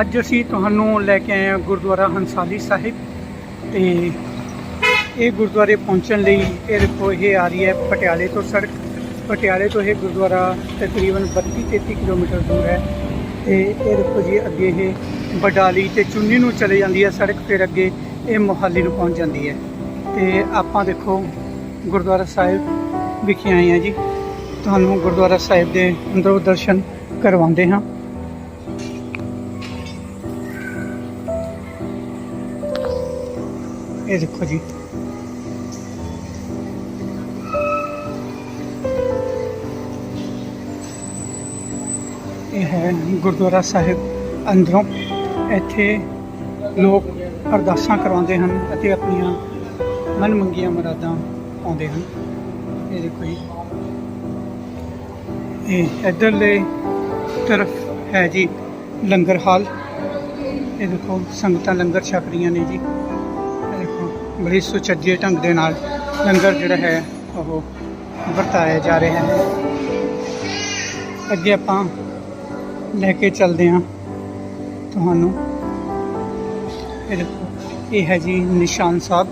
ਅੱਜ ਅਸੀਂ ਤੁਹਾਨੂੰ ਲੈ ਕੇ ਆਏ ਹਾਂ ਗੁਰਦੁਆਰਾ ਹੰਸਾਲੀ ਸਾਹਿਬ ਤੇ ਇਹ ਗੁਰਦੁਆਰੇ ਪਹੁੰਚਣ ਲਈ ਇਹ ਦੇਖੋ, ਇਹ ਆ ਰਹੀ ਹੈ ਪਟਿਆਲੇ ਤੋਂ ਸੜਕ। ਪਟਿਆਲੇ ਤੋਂ ਇਹ ਗੁਰਦੁਆਰਾ ਤਕਰੀਬਨ 32-33 ਕਿਲੋਮੀਟਰ ਦੂਰ ਹੈ ਤੇ ਇਹ ਦੇਖੋ ਜੀ, ਅੱਗੇ ਇਹ ਬਡਾਲੀ ਤੇ ਚੁੰਨੀ ਨੂੰ ਚਲੇ ਜਾਂਦੀ ਹੈ ਸੜਕ, ਫਿਰ ਅੱਗੇ ਇਹ ਮੋਹਾਲੀ ਨੂੰ ਪਹੁੰਚ ਜਾਂਦੀ ਹੈ। ਤੇ ਆਪਾਂ ਦੇਖੋ, ਗੁਰਦੁਆਰਾ ਸਾਹਿਬ ਵਿਖੇ ਆਏ ਹਾਂ ਜੀ। ਤੁਹਾਨੂੰ ਗੁਰਦੁਆਰਾ ਸਾਹਿਬ ਦੇ ਅੰਦਰੋਂ ਦਰਸ਼ਨ ਕਰਵਾਉਂਦੇ ਹਾਂ। ਇਹ ਦੇਖੋ ਜੀ। ਇਹ ਹੈ ਗੁਰਦੁਆਰਾ ਸਾਹਿਬ। ਅੰਦਰੋਂ ਇੱਥੇ ਲੋਕ ਅਰਦਾਸਾਂ ਕਰਵਾਉਂਦੇ ਹਨ ਅਤੇ ਆਪਣੀਆਂ ਮਨ ਮੰਗੀਆਂ ਮੁਰਾਦਾਂ ਪਾਉਂਦੇ ਹਨ। ਇਹ ਦੇਖੋ ਜੀ। ਇਹ ਇੱਧਰਲੇ ਤਰਫ ਹੈ ਜੀ ਲੰਗਰ ਹਾਲ। ਇਹ ਦੇਖੋ ਸੰਗਤਾਂ ਲੰਗਰ ਛਕ ਰਹੀਆਂ ਨੇ ਜੀ। ਬੜੀ ਸੁਚੱਜੇ ਢੰਗ ਦੇ ਨਾਲ ਲੰਗਰ ਜਿਹੜਾ ਹੈ ਉਹ ਵਰਤਾਇਆ ਜਾ ਰਿਹਾ ਹੈ। ਅੱਗੇ ਆਪਾਂ ਲੈ ਕੇ ਚੱਲਦੇ ਹਾਂ। ਤੁਹਾਨੂੰ ਇਹ ਹੈ ਜੀ ਨਿਸ਼ਾਨ ਸਾਹਿਬ।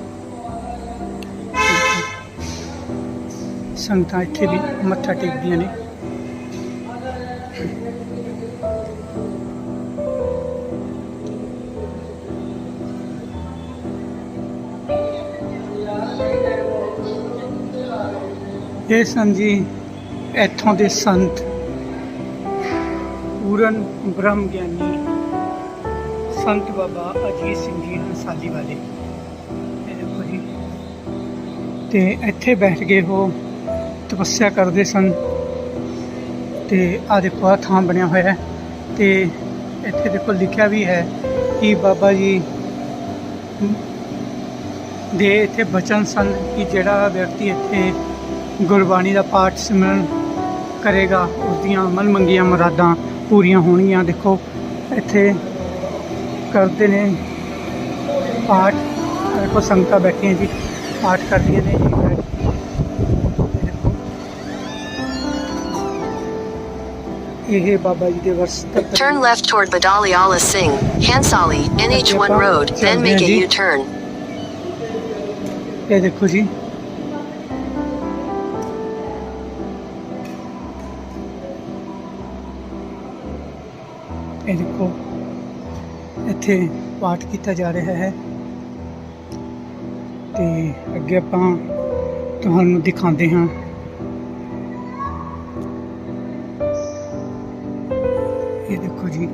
ਸੰਗਤਾਂ ਇੱਥੇ ਵੀ ਮੱਥਾ ਟੇਕਦੀਆਂ ਨੇ। ਇਹ ਸਨ ਜੀ, ਇੱਥੋਂ ਦੇ ਸੰਤ। ਪੂਰਨ ਬ੍ਰਹਮ ਗਿਆਨੀ ਸੰਤ ਬਾਬਾ ਅਜੀਤ ਸਿੰਘ ਜੀ ਹੰਸਾਲੀ ਵਾਲੇ। ਦੇਖੋ ਜੀ। ਤੇ ਇੱਥੇ ਬੈਠ ਕੇ ਉਹ ਤਪੱਸਿਆ ਕਰਦੇ ਸਨ। ਤੇ ਆ ਦੇਖੋ ਆ ਥਾਂ ਬਣਿਆ ਹੋਇਆ ਹੈ। ਤੇ ਇੱਥੇ ਦੇਖੋ, ਲਿਖਿਆ ਵੀ ਹੈ ਕਿ ਬਾਬਾ ਜੀ ਦੇ ਇੱਥੇ ਬਚਨ ਸਨ ਕਿ ਜਿਹੜਾ ਵਿਅਕਤੀ ਇੱਥੇ ਗੁਰਬਾਣੀ ਦਾ ਪਾਠ ਸਿਮਰਨ ਕਰੇਗਾ ਉਸ ਦੀਆਂ ਮਨ ਮੰਗੀਆਂ ਮੁਰਾਦਾਂ ਪੂਰੀਆਂ ਹੋਣਗੀਆਂ ਦੇਖੋ ਇੱਥੇ ਕਰਦੇ ਨੇ ਪਾਠ ਦੇਖੋ ਸੰਗਤਾਂ ਬੈਠੀਆਂ ਜੀ ਪਾਠ ਕਰਦੀਆਂ ਨੇ ਜੀ। ਇਹ ਬਾਬਾ ਜੀ ਦੇ ਵਰਸ ਤੱਕ Turn left toward Badaliala Singh, Hansali, NH1 Road, then make a U-turn. ਇਹ ਦੇਖੋ ਜੀ ਇਹ ਦੇਖੋ, ਇੱਥੇ ਪਾਠ ਕੀਤਾ ਜਾ ਰਿਹਾ ਹੈ। ਤੇ ਅੱਗੇ ਆਪਾਂ ਤੁਹਾਨੂੰ ਦਿਖਾਉਂਦੇ ਹਾਂ। ਇਹ ਦੇਖੋ ਜੀ